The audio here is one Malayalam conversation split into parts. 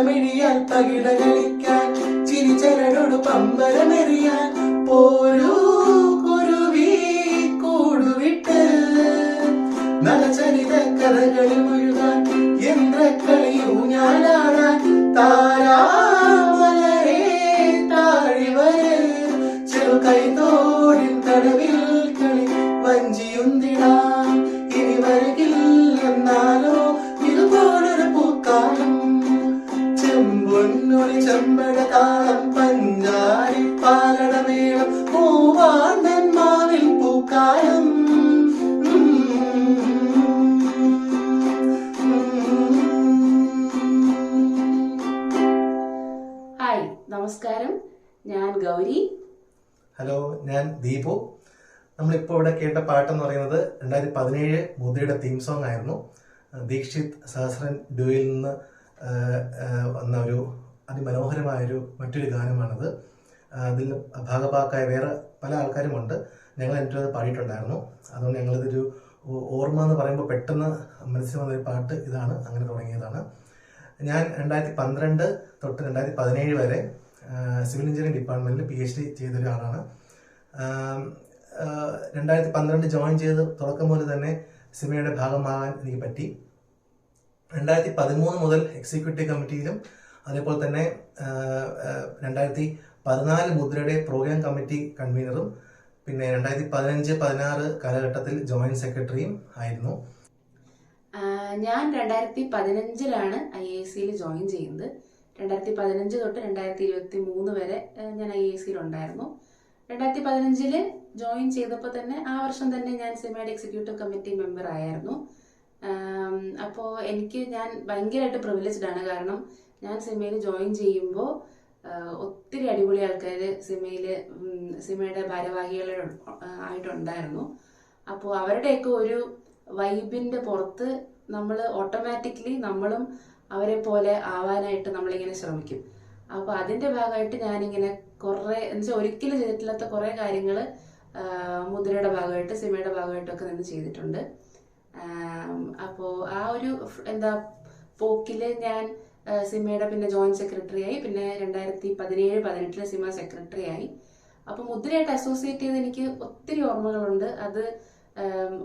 പവിഴമിഴിയാൽ പകിട കളിക്കാൻ. ചിരിച്ചരടോട് പമ്പരമെറിയാൻ. പോരൂ കുരുവി കൂടുവിട്ട്. നലചരിത കഥകളിൽ മുഴുകാൻ യന്ത്രക്കളിയൂഞ്ഞാലാടാൻ താരാമലരെ ഗൗരി. ഹലോ ഞാൻ ദീപു. നമ്മളിപ്പോൾ ഇവിടെ കേട്ട പാട്ടെന്ന് പറയുന്നത് രണ്ടായിരത്തി പതിനേഴ് മുദ്രയുടെ തീം സോങ് ആയിരുന്നു ദീക്ഷിത് സഹസ്രൻ ഡുയിൽ നിന്ന് വന്ന ഒരു അതിമനോഹരമായൊരു മറ്റൊരു ഗാനമാണത്. അതിൽ ഭാഗഭാക്കായ വേറെ പല ആൾക്കാരുമുണ്ട്. ഞങ്ങൾ എന്റെ പാടിയിട്ടുണ്ടായിരുന്നു. അതുകൊണ്ട് ഞങ്ങളിതൊരു ഓർമ്മ എന്ന് പറയുമ്പോൾ പെട്ടെന്ന് മനസ്സിൽ വന്നൊരു പാട്ട് ഇതാണ്. അങ്ങനെ തുടങ്ങിയതാണ്. ഞാൻ രണ്ടായിരത്തി പന്ത്രണ്ട് തൊട്ട് രണ്ടായിരത്തി പതിനേഴ് വരെ സിവിൽ എഞ്ചിനീയറിംഗ് ഡിപ്പാർട്ട്മെന്റിൽ പി എച്ച് ഡി ചെയ്ത ഒരാളാണ് രണ്ടായിരത്തി പന്ത്രണ്ട് ജോയിൻ ചെയ്ത് തുടക്കം മുതൽ തന്നെ സിനിമയുടെ ഭാഗമാകാൻ എനിക്ക് പറ്റി. രണ്ടായിരത്തി പതിമൂന്ന് മുതൽ എക്സിക്യൂട്ടീവ് കമ്മിറ്റിയിലും അതേപോലെ തന്നെ രണ്ടായിരത്തി പതിനാല് മുദ്രയുടെ പ്രോഗ്രാം കമ്മിറ്റി കൺവീനറും പിന്നെ രണ്ടായിരത്തി പതിനഞ്ച് പതിനാറ് കാലഘട്ടത്തിൽ ജോയിന്റ് സെക്രട്ടറിയും ആയിരുന്നു. ഞാൻ രണ്ടായിരത്തി പതിനഞ്ചിലാണ് ഐ എ സിയിൽ ജോയിൻ ചെയ്യുന്നത്. രണ്ടായിരത്തി പതിനഞ്ച് തൊട്ട് രണ്ടായിരത്തി ഇരുപത്തി മൂന്ന് വരെ ഞാൻ ഐ എ സിയിൽ ഉണ്ടായിരുന്നു രണ്ടായിരത്തി പതിനഞ്ചിൽ ജോയിൻ ചെയ്തപ്പോൾ തന്നെ ആ വർഷം തന്നെ ഞാൻ സിനിമയുടെ എക്സിക്യൂട്ടീവ് കമ്മിറ്റി മെമ്പർ ആയിരുന്നു. അപ്പോൾ എനിക്ക് ഞാൻ ഭയങ്കരമായിട്ട് പ്രിവിലേജ്ഡ് ആണ് കാരണം ഞാൻ സിനിമയിൽ ജോയിൻ ചെയ്യുമ്പോൾ ഒത്തിരി അടിപൊളി ആൾക്കാർ സിനിമയിൽ സിനിമയുടെ ഭാരവാഹികൾ ആയിട്ടുണ്ടായിരുന്നു. അപ്പോൾ അവരുടെയൊക്കെ ഒരു വൈബിന്റെ പുറത്ത് നമ്മൾ ഓട്ടോമാറ്റിക്കലി നമ്മളും അവരെ പോലെ ആവാനായിട്ട് നമ്മളിങ്ങനെ ശ്രമിക്കും. അപ്പോൾ അതിന്റെ ഭാഗമായിട്ട് ഞാനിങ്ങനെ കുറേ എന്നുവെച്ചാൽ ഒരിക്കലും ചെയ്തിട്ടില്ലാത്ത കുറേ കാര്യങ്ങൾ മുദ്രയുടെ ഭാഗമായിട്ട് സിനിമയുടെ ഭാഗമായിട്ടൊക്കെ നിന്ന് ചെയ്തിട്ടുണ്ട്. അപ്പോൾ ആ ഒരു എന്താ പോക്കിൽ ഞാൻ സിമയുടെ പിന്നെ ജോയിന്റ് സെക്രട്ടറി ആയി പിന്നെ രണ്ടായിരത്തി പതിനേഴ് പതിനെട്ടിലെ സിനിമ സെക്രട്ടറി ആയി അപ്പോൾ മുദ്രയായിട്ട് അസോസിയേറ്റ് ചെയ്ത് എനിക്ക് ഒത്തിരി ഓർമ്മകളുണ്ട്. അത്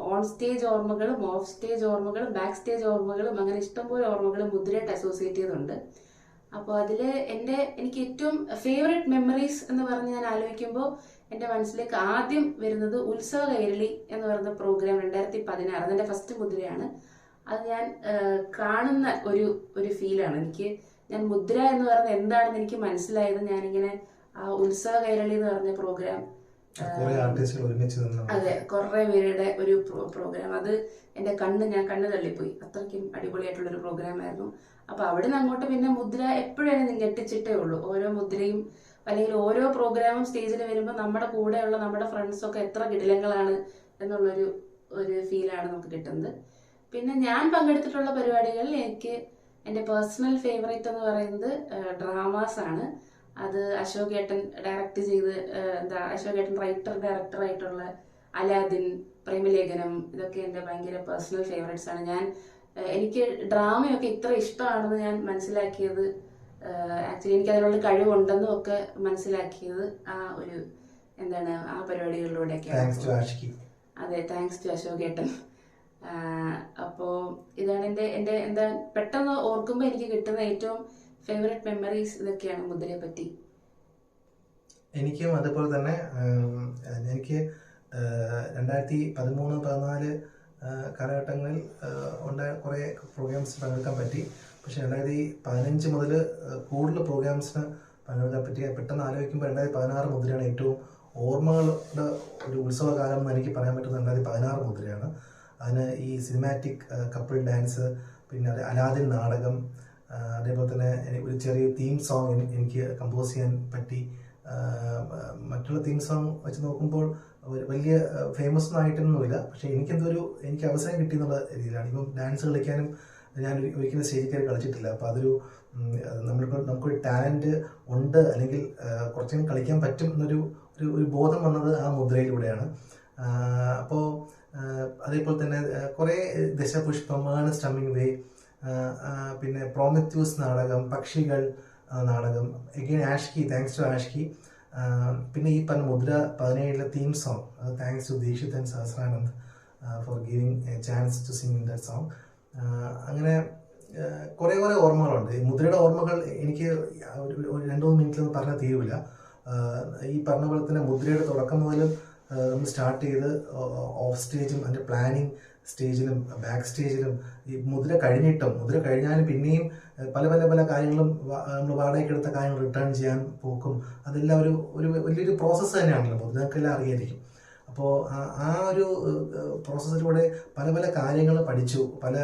ഓൺ സ്റ്റേജ് ഓർമ്മകളും ഓഫ് സ്റ്റേജ് ഓർമ്മകളും ബാക്ക് സ്റ്റേജ് ഓർമ്മകളും അങ്ങനെ ഇഷ്ടംപോലെ ഓർമ്മകളും മുദ്രയായിട്ട് അസോസിയേറ്റ് ചെയ്തുണ്ട് അപ്പോൾ അതിൽ എന്റെ എനിക്ക് ഏറ്റവും ഫേവറേറ്റ് മെമ്മറീസ് എന്ന് പറഞ്ഞ് ഞാൻ ആലോചിക്കുമ്പോൾ എന്റെ മനസ്സിലേക്ക് ആദ്യം വരുന്നത് ഉത്സവ കൈരളി എന്ന് പറയുന്ന പ്രോഗ്രാം രണ്ടായിരത്തി പതിനാറ് അതെന്റെ ഫസ്റ്റ് മുദ്രയാണ്. അത് ഞാൻ കാണുന്ന ഒരു ഒരു ഫീലാണ് എനിക്ക് ഞാൻ മുദ്ര എന്ന് പറയുന്നത് എന്താണെന്ന് എനിക്ക് മനസ്സിലായത് ഞാനിങ്ങനെ ആ ഉത്സവ കൈരളി എന്ന് പറഞ്ഞ പ്രോഗ്രാം അതെ കുറെ പേരുടെ ഒരു പ്രോഗ്രാം അത് എന്റെ കണ്ണ് ഞാൻ കണ്ണ് തള്ളിപ്പോയി. അത്രയ്ക്കും അടിപൊളിയായിട്ടുള്ള ഒരു പ്രോഗ്രാം ആയിരുന്നു. അപ്പൊ അവിടെ നിന്ന് അങ്ങോട്ട് പിന്നെ മുദ്ര എപ്പോഴും ഞെട്ടിച്ചിട്ടേ ഉള്ളൂ. ഓരോ മുദ്രയും അല്ലെങ്കിൽ ഓരോ പ്രോഗ്രാമും സ്റ്റേജിൽ വരുമ്പോൾ നമ്മുടെ കൂടെയുള്ള നമ്മുടെ ഫ്രണ്ട്സ് ഒക്കെ എത്ര കിടിലങ്ങളാണ് എന്നുള്ളൊരു ഒരു ഫീലാണ് നമുക്ക് കിട്ടുന്നത്. പിന്നെ ഞാൻ പങ്കെടുത്തിട്ടുള്ള പരിപാടികളിൽ എനിക്ക് എന്റെ പേഴ്സണൽ ഫേവറേറ്റ് എന്ന് പറയുന്നത് ഡ്രാമാസ് ആണ്. അത് അശോക് ഏട്ടൻ ഡയറക്റ്റ് ചെയ്ത് എന്താ അശോക് ഏട്ടൻ റൈറ്റർ ഡയറക്ടർ ആയിട്ടുള്ള അലാദിൻ പ്രേമലേഖനം ഇതൊക്കെ എന്റെ ഭയങ്കര പേഴ്സണൽ ഫേവറേറ്റ്സ് ആണ്. ഞാൻ എനിക്ക് ഡ്രാമയൊക്കെ ഇത്ര ഇഷ്ടമാണെന്ന് ഞാൻ മനസ്സിലാക്കിയത് ആക്ച്വലി എനിക്ക് അതിനുള്ള കഴിവുണ്ടെന്നും ഒക്കെ മനസ്സിലാക്കിയത് ആ ഒരു എന്താണ് ആ പരിപാടികളിലൂടെയൊക്കെയാണ് അതെ താങ്ക്സ് ടു അശോക് ഏട്ടൻ അപ്പോൾ ഇതാണ് എന്റെ എന്റെ എന്താ പെട്ടെന്ന് ഓർക്കുമ്പോൾ എനിക്ക് കിട്ടുന്ന ഏറ്റവും ഫേവറേറ്റ് മെമ്മറീസ് ഇതൊക്കെയാണ് മുദ്രയെ പറ്റി. എനിക്കും അതുപോലെ തന്നെ എനിക്ക് രണ്ടായിരത്തി പതിമൂന്ന് പതിനാല് കാലഘട്ടങ്ങളിൽ ഉണ്ടായ കുറേ പ്രോഗ്രാംസ് പങ്കെടുക്കാൻ പറ്റി. പക്ഷേ രണ്ടായിരത്തി പതിനഞ്ച് മുതൽ കൂടുതൽ പ്രോഗ്രാംസിന് പങ്കെടുക്കാൻ പറ്റി. പെട്ടെന്ന് ആലോചിക്കുമ്പോൾ രണ്ടായിരത്തി പതിനാറ് മുതലാണ് ഏറ്റവും ഓർമ്മകളുടെ ഒരു ഉത്സവകാലം എന്ന് എനിക്ക് പറയാൻ പറ്റുന്നത് രണ്ടായിരത്തി പതിനാറ് മുതലാണ്. അതിന് ഈ സിനിമാറ്റിക് കപ്പിൾ ഡാൻസ് പിന്നെ അലാദിൻ നാടകം അതേപോലെ തന്നെ ഒരു ചെറിയ തീം സോങ് എനിക്ക് കമ്പോസ് ചെയ്യാൻ പറ്റി. മറ്റുള്ള തീം സോങ് വെച്ച് നോക്കുമ്പോൾ വലിയ ഫേമസ് ഒന്നും ആയിട്ടൊന്നുമില്ല. പക്ഷെ എനിക്കെന്തൊരു എനിക്ക് അവസരം കിട്ടി എന്നുള്ള രീതിയിലാണ്. ഇപ്പം ഡാൻസ് കളിക്കാനും ഞാൻ ഒരി- ഒരിക്കലും സ്റ്റേജിൽ കയറി കളിച്ചിട്ടില്ല. അപ്പോൾ അതൊരു നമ്മളിപ്പോൾ നമുക്കൊരു ടാലന്റ് ഉണ്ട് അല്ലെങ്കിൽ കുറച്ചെങ്കിലും കുറച്ചും കളിക്കാൻ പറ്റും എന്നൊരു ഒരു ഒരു ബോധം വന്നത് ആ മുദ്രയിലൂടെയാണ്. അപ്പോൾ അതേപോലെ തന്നെ കുറേ ദശപുഷ്പമാണ് സ്റ്റമ്മിങ് വേ പിന്നെ പ്രോമിത്യൂസ് നാടകം പക്ഷികൾ നാടകം. Again Ashki thanks to Ashki പിന്നെ ഈ പറഞ്ഞ മുദ്ര പതിനേഴിലെ തീം സോങ് അത് thanks to Dikshit and Sahasranand for giving a chance to sing in that song അങ്ങനെ കുറേ കുറേ ഓർമ്മകളുണ്ട്. ഈ മുദ്രയുടെ ഓർമ്മകൾ എനിക്ക് ഒരു രണ്ടു മൂന്ന് മിനിറ്റിലൊന്നും പറഞ്ഞാൽ തീരുവില്ല ഈ പറഞ്ഞ പോലെ തന്നെ മുദ്രയുടെ തുടക്കം മുതലും നമ്മൾ സ്റ്റാർട്ട് ചെയ്ത് ഓഫ് സ്റ്റേജും അതിന്റെ പ്ലാനിങ് സ്റ്റേജിലും ബാക്ക് സ്റ്റേജിലും ഈ മുദ്ര കഴിഞ്ഞിട്ടും മുദ്ര കഴിഞ്ഞാലും പിന്നെയും പല പല പല കാര്യങ്ങളും നമ്മൾ വാടകയ്ക്ക് എടുത്ത കാര്യങ്ങൾ റിട്ടേൺ ചെയ്യാൻ പോക്കും. അതെല്ലാം ഒരു ഒരു വലിയൊരു പ്രോസസ്സ് തന്നെയാണല്ലോ. മുദ്രക്കെല്ലാം അറിയായിരിക്കും അപ്പോൾ ആ ഒരു പ്രോസസ്സിലൂടെ പല പല കാര്യങ്ങൾ പഠിച്ചു. പല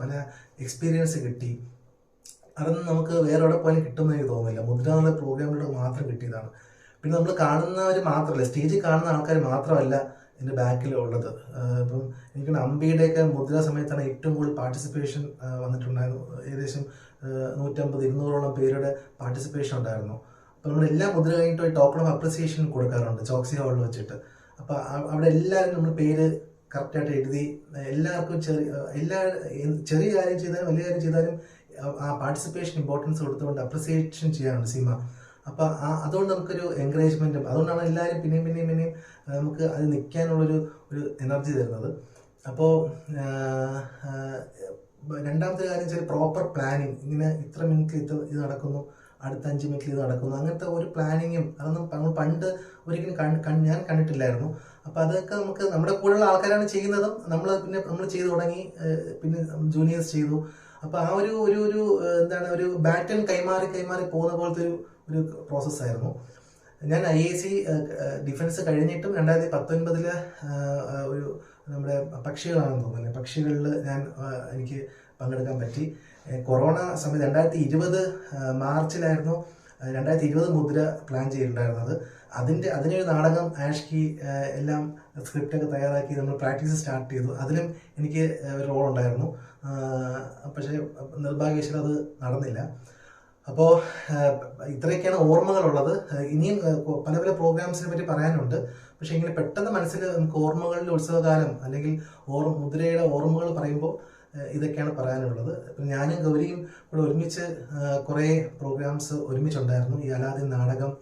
പല എക്സ്പീരിയൻസ് കിട്ടി. അതൊന്നും നമുക്ക് വേറെ എവിടെ പോലും കിട്ടുമെന്ന് എനിക്ക് തോന്നുന്നില്ല. മുദ്ര എന്നുള്ള പ്രോഗ്രാമിലൂടെ മാത്രം കിട്ടിയതാണ്. പിന്നെ നമ്മൾ കാണുന്നവർ മാത്രമല്ല സ്റ്റേജിൽ കാണുന്ന ആൾക്കാർ മാത്രമല്ല ഉള്ളത്. ആഹ് ഇപ്പം എനിക്ക് അമ്പിയുടെയൊക്കെ മുദ്ര സമയത്താണ് ഏറ്റവും കൂടുതൽ പാർട്ടിസിപ്പേഷൻ വന്നിട്ടുണ്ടായിരുന്നു ഏകദേശം നൂറ്റമ്പത് ഇരുന്നൂറോളം പേരുടെ പാർട്ടിസിപ്പേഷൻ ഉണ്ടായിരുന്നു. അപ്പോൾ നമ്മൾ എല്ലാ മുദ്ര ഒരു ടോക്കൺ ഓഫ് അപ്രിസിയേഷൻ കൊടുക്കാറുണ്ട് ചോക്സി ഹാളിൽ വെച്ചിട്ട്. അപ്പോൾ അവിടെ എല്ലാവരും നമ്മൾ പേര് കറക്റ്റായിട്ട് എഴുതി എല്ലാവർക്കും ചെറിയ എല്ലാ ചെറിയ കാര്യം ചെയ്താലും വലിയ കാര്യം ചെയ്താലും ആ പാർട്ടിസിപ്പേഷൻ ഇമ്പോർട്ടൻസ് കൊടുത്തുകൊണ്ട് അപ്രിസിയേഷൻ ചെയ്യാറുണ്ട് സീമ. അപ്പോൾ ആ അതുകൊണ്ട് നമുക്കൊരു എൻകറേജ്മെന്റ് അതുകൊണ്ടാണ് എല്ലാവരും പിന്നെയും പിന്നെയും പിന്നെയും നമുക്ക് അത് നിൽക്കാനുള്ളൊരു ഒരു എനർജി തരുന്നത്. അപ്പോൾ രണ്ടാമത്തെ കാര്യം വെച്ചാൽ പ്രോപ്പർ പ്ലാനിങ് ഇങ്ങനെ ഇത്ര മിനിറ്റിൽ ഇത്ര ഇത് നടക്കുന്നു അടുത്ത അഞ്ച് മിനിറ്റിൽ ഇത് നടക്കുന്നു. അങ്ങനത്തെ ഒരു പ്ലാനിങ്ങും അതൊന്നും നമ്മൾ പണ്ട് ഒരിക്കലും ഞാൻ കണ്ടിട്ടില്ലായിരുന്നു. അപ്പോൾ അതൊക്കെ നമുക്ക് നമ്മുടെ കൂടെയുള്ള ആൾക്കാരാണ് ചെയ്യുന്നതും നമ്മൾ പിന്നെ നമ്മൾ ചെയ്തു തുടങ്ങി പിന്നെ ജൂനിയേഴ്സ് ചെയ്തു. അപ്പോൾ ആ ഒരു ഒരു ഒരു എന്താണ് ഒരു ബാറ്റൺ കൈമാറി കൈമാറി പോകുന്ന പോലത്തെ ഒരു ഒരു പ്രോസസ്സായിരുന്നു ഞാൻ ഐ എ സി ഡിഫൻസ് കഴിഞ്ഞിട്ടും രണ്ടായിരത്തി പത്തൊൻപതിൽ ഒരു നമ്മുടെ പക്ഷികളാണെന്ന് തോന്നുന്നില്ല പക്ഷികളിൽ ഞാൻ എനിക്ക് പങ്കെടുക്കാൻ പറ്റി. കൊറോണ സമയത്ത് രണ്ടായിരത്തി ഇരുപത് മാർച്ചിലായിരുന്നു രണ്ടായിരത്തി ഇരുപത് മുദ്ര പ്ലാൻ ചെയ്തിട്ടുണ്ടായിരുന്നത്. അതിന്റെ അതിനൊരു നാടകം ആഷ്കി എല്ലാം സ്ക്രിപ്റ്റൊക്കെ തയ്യാറാക്കി നമ്മൾ പ്രാക്ടീസ് സ്റ്റാർട്ട് ചെയ്തു. അതിലും എനിക്ക് ഒരു റോൾ ഉണ്ടായിരുന്നു. പക്ഷേ നിർഭാഗ്യവശാൽ അത് നടന്നില്ല. അപ്പോൾ ഇത്രയൊക്കെയാണ് ഓർമ്മകളുള്ളത്. ഇനിയും പല പല പ്രോഗ്രാംസിനെ പറ്റി പറയാനുണ്ട്. പക്ഷേ ഇങ്ങനെ പെട്ടെന്ന് മനസ്സിൽ നമുക്ക് ഓർമ്മകളിൽ ഉത്സവകാലം അല്ലെങ്കിൽ ഓർ മുദ്രയുടെ ഓർമ്മകൾ പറയുമ്പോൾ ഇതൊക്കെയാണ് പറയാനുള്ളത്. ഇപ്പം ഞാനും ഗൗരിയും കൂടെ ഒരുമിച്ച് കുറേ പ്രോഗ്രാംസ് ഒരുമിച്ചുണ്ടായിരുന്നു. ഈ അലാദിൻ നാടകം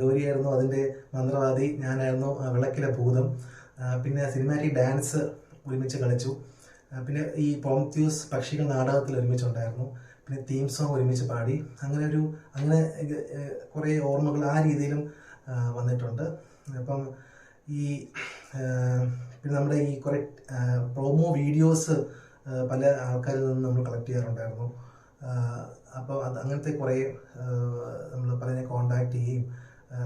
ഗൗരിയായിരുന്നു അതിന്റെ മന്ത്രവാദി ഞാനായിരുന്നു വിളക്കിലെ ഭൂതം. പിന്നെ സിനിമാറ്റിക് ഡാൻസ് ഒരുമിച്ച് കളിച്ചു. പിന്നെ ഈ പോംത്യൂസ് പക്ഷികൾ നാടകത്തിൽ ഒരുമിച്ചുണ്ടായിരുന്നു. പിന്നെ തീം സോങ് ഒരുമിച്ച് പാടി. അങ്ങനെ ഒരു അങ്ങനെ കുറേ ഓർമ്മകൾ ആ രീതിയിലും വന്നിട്ടുണ്ട്. അപ്പം ഈ പിന്നെ നമ്മുടെ ഈ കുറേ പ്രോമോ വീഡിയോസ് പല ആൾക്കാരിൽ നിന്ന് നമ്മൾ കളക്ട് ചെയ്യാറുണ്ടായിരുന്നു. അപ്പോൾ അത് അങ്ങനത്തെ കുറേ നമ്മൾ പലരെ കോണ്ടാക്ട് ചെയ്യുകയും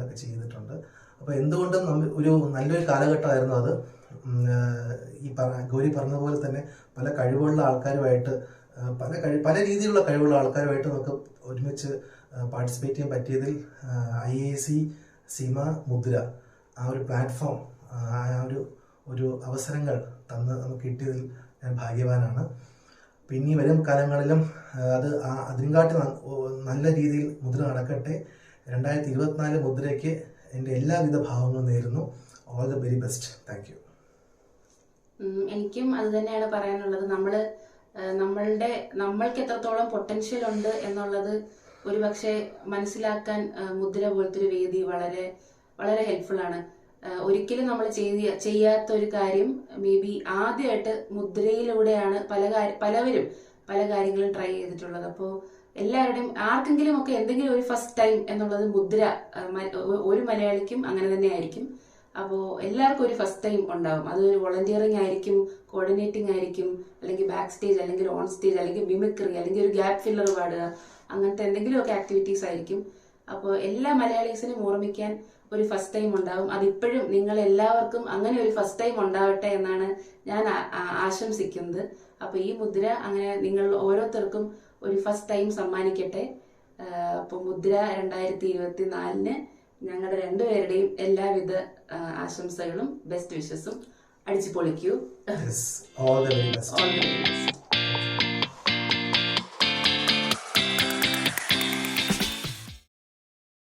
ഒക്കെ ചെയ്തിട്ടുണ്ട്. അപ്പോൾ എന്തുകൊണ്ടും നമ്മൾ ഒരു നല്ലൊരു കാലഘട്ടമായിരുന്നു അത്. ഈ പറ ഗൗരി പറഞ്ഞതുപോലെ തന്നെ പല കഴിവുള്ള ആൾക്കാരുമായിട്ട് പല കഴി പല രീതിയിലുള്ള കഴിവുള്ള ആൾക്കാരുമായിട്ട് നമുക്ക് ഒരുമിച്ച് പാർട്ടിസിപ്പേറ്റ് ചെയ്യാൻ പറ്റിയതിൽ ഐ എ സി സീമ മുദ്ര ആ ഒരു പ്ലാറ്റ്ഫോം ആ ഒരു ഒരു അവസരങ്ങൾ തന്ന് നമുക്ക് കിട്ടിയതിൽ ഞാൻ ഭാഗ്യവാനാണ്. പിന്നെ വരും കാലങ്ങളിലും അത് അതിനെക്കാട്ടി നല്ല രീതിയിൽ മുദ്ര നടക്കട്ടെ. രണ്ടായിരത്തി ഇരുപത്തിനാല് മുദ്രയ്ക്ക് എന്റെ എല്ലാവിധ ഭാവങ്ങളും നേരുന്നു. All the very best thank you എനിക്കും അത് തന്നെയാണ് പറയാനുള്ളത്. നമ്മൾ നമ്മളുടെ നമ്മൾക്ക് എത്രത്തോളം പൊട്ടൻഷ്യൽ ഉണ്ട് എന്നുള്ളത് ഒരു പക്ഷേ മനസ്സിലാക്കാൻ മുദ്ര പോലത്തെ ഒരു വേദി വളരെ വളരെ ഹെൽപ്ഫുൾ ആണ്. ഒരിക്കലും നമ്മൾ ചെയ്യ ചെയ്യാത്ത ഒരു കാര്യം മേ ബി ആദ്യമായിട്ട് മുദ്രയിലൂടെയാണ് പല പലവരും പല കാര്യങ്ങളും ട്രൈ ചെയ്തിട്ടുള്ളത്. അപ്പോൾ എല്ലാവരുടെയും ആർക്കെങ്കിലും ഒക്കെ എന്തെങ്കിലും ഒരു ഫസ്റ്റ് ടൈം എന്നുള്ളത് മുദ്ര ഒരു മലയാളിക്കും അങ്ങനെ തന്നെ ആയിരിക്കും. അപ്പോൾ എല്ലാവർക്കും ഒരു ഫസ്റ്റ് ടൈം ഉണ്ടാവും. അതൊരു വോളണ്ടിയറിംഗ് ആയിരിക്കും കോർഡിനേറ്റിംഗ് ആയിരിക്കും അല്ലെങ്കിൽ ബാക്ക് സ്റ്റേജ് അല്ലെങ്കിൽ ഓൺ സ്റ്റേജ് അല്ലെങ്കിൽ മിമിക്രി അല്ലെങ്കിൽ ഒരു ഗ്യാപ് ഫില്ലർ പാടുക അങ്ങനത്തെ എന്തെങ്കിലുമൊക്കെ ആക്ടിവിറ്റീസ് ആയിരിക്കും. അപ്പോൾ എല്ലാ മലയാളീസിനും ഓർമ്മിക്കാൻ ഒരു ഫസ്റ്റ് ടൈം ഉണ്ടാവും. അതിപ്പോഴും നിങ്ങൾ എല്ലാവർക്കും അങ്ങനെ ഒരു ഫസ്റ്റ് ടൈം ഉണ്ടാവട്ടെ എന്നാണ് ഞാൻ ആശംസിക്കുന്നത്. അപ്പോൾ ഈ മുദ്ര അങ്ങനെ നിങ്ങൾ ഓരോരുത്തർക്കും ഒരു ഫസ്റ്റ് ടൈം സമ്മാനിക്കട്ടെ. അപ്പോൾ മുദ്ര രണ്ടായിരത്തി ഇരുപത്തി നാലിന് ഞങ്ങളുടെ രണ്ടുപേരുടെയും എല്ലാവിധ ആശംസകളും ബെസ്റ്റ് വിഷസും അടിച്ചു പൊളിക്കൂ ഓൾ ദി ബെസ്റ്റ്